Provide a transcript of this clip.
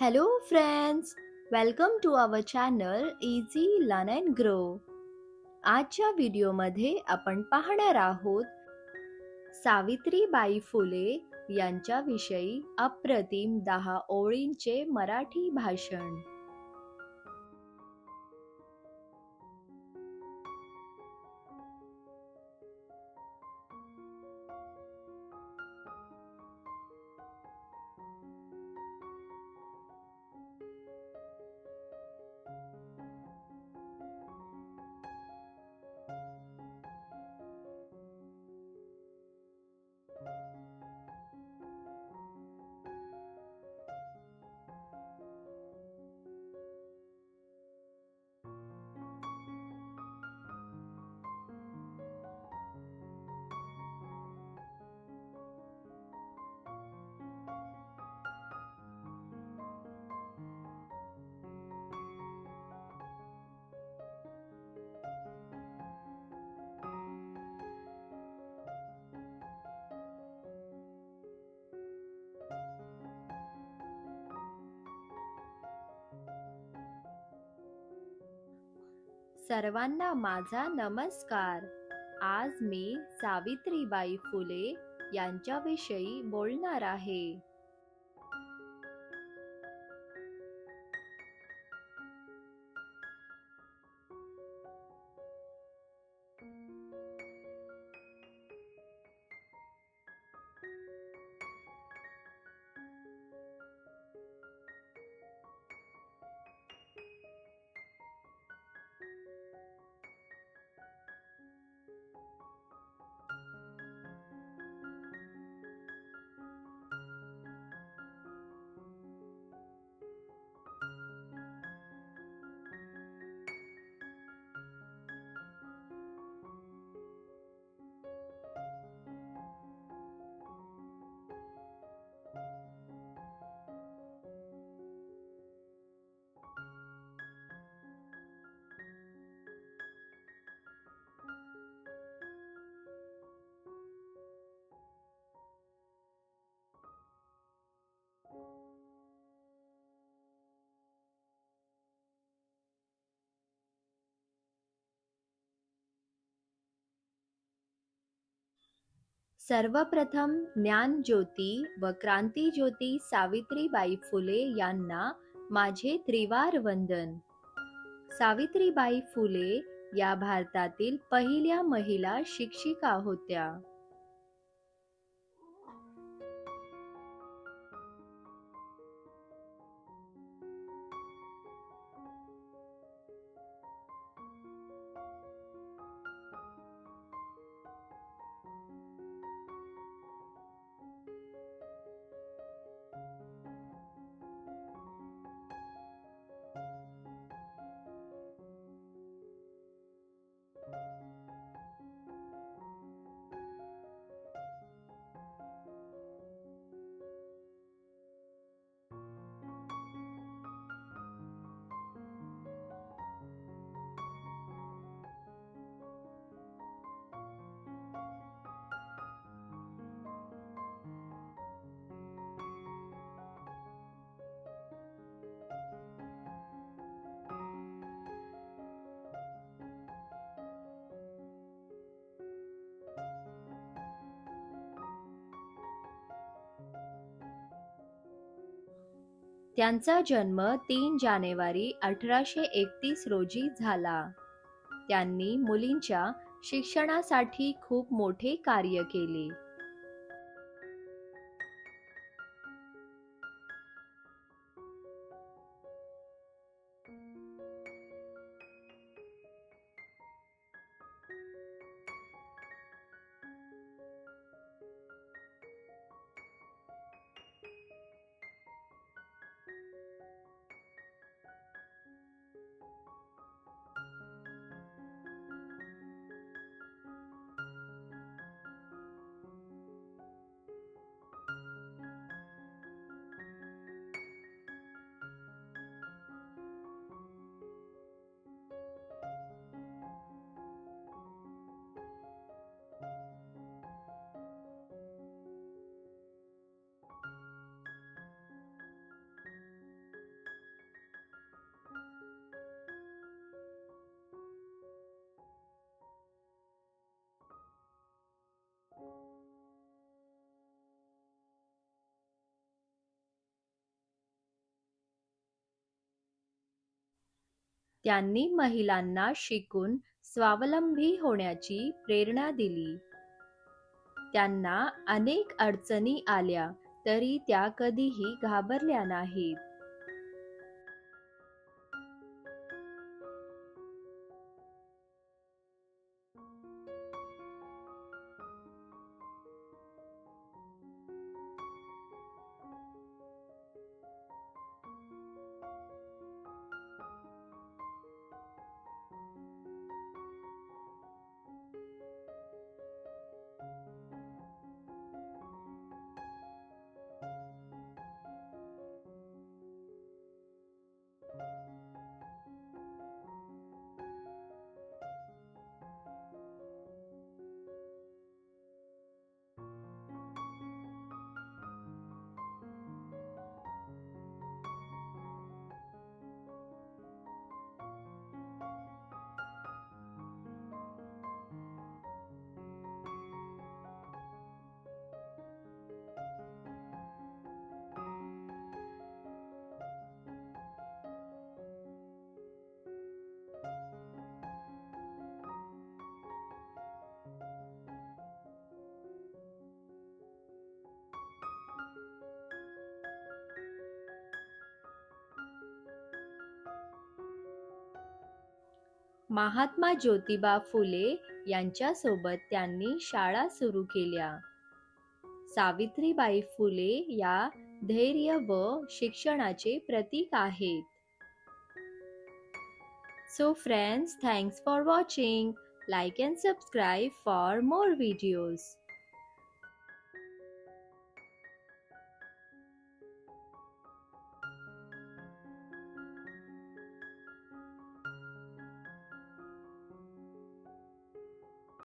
Hello friends welcome to our channel easy learn and grow आजच्या व्हिडिओमध्ये आपण पाहणार आहोत सावित्रीबाई फुले यांच्याविषयी अप्रतिम दहा ओळींचे मराठी भाषण. सर्वांना माझा नमस्कार. आज मी सावित्रीबाई फुले यांच्याविषयी बोलणार आहे. सर्वप्रथम ज्ञानज्योती व क्रांतीज्योती सावित्रीबाई फुले यांना माझे त्रिवार वंदन सावित्रीबाई फुले या भारतातील पहिल्या महिला शिक्षिका होत्या. त्यांचा जन्म तीन जानेवारी अठराशे एकतीस रोजी झाला. त्यांनी मुलींच्या शिक्षणासाठी खूप मोठे कार्य केले. त्यांनी महिलांना शिकून स्वावलंबी होण्याची प्रेरणा दिली. त्यांना अनेक अडचणी आल्या तरी त्या कधीही घाबरल्या नाहीत. महात्मा ज्योतिबा फुले यांच्यासोबत त्यांनी शाळा सुरू केल्या. सावित्रीबाई फुले या धैर्य व शिक्षणाचे प्रतीक आहेत. So friends thanks for watching like and subscribe for more videos.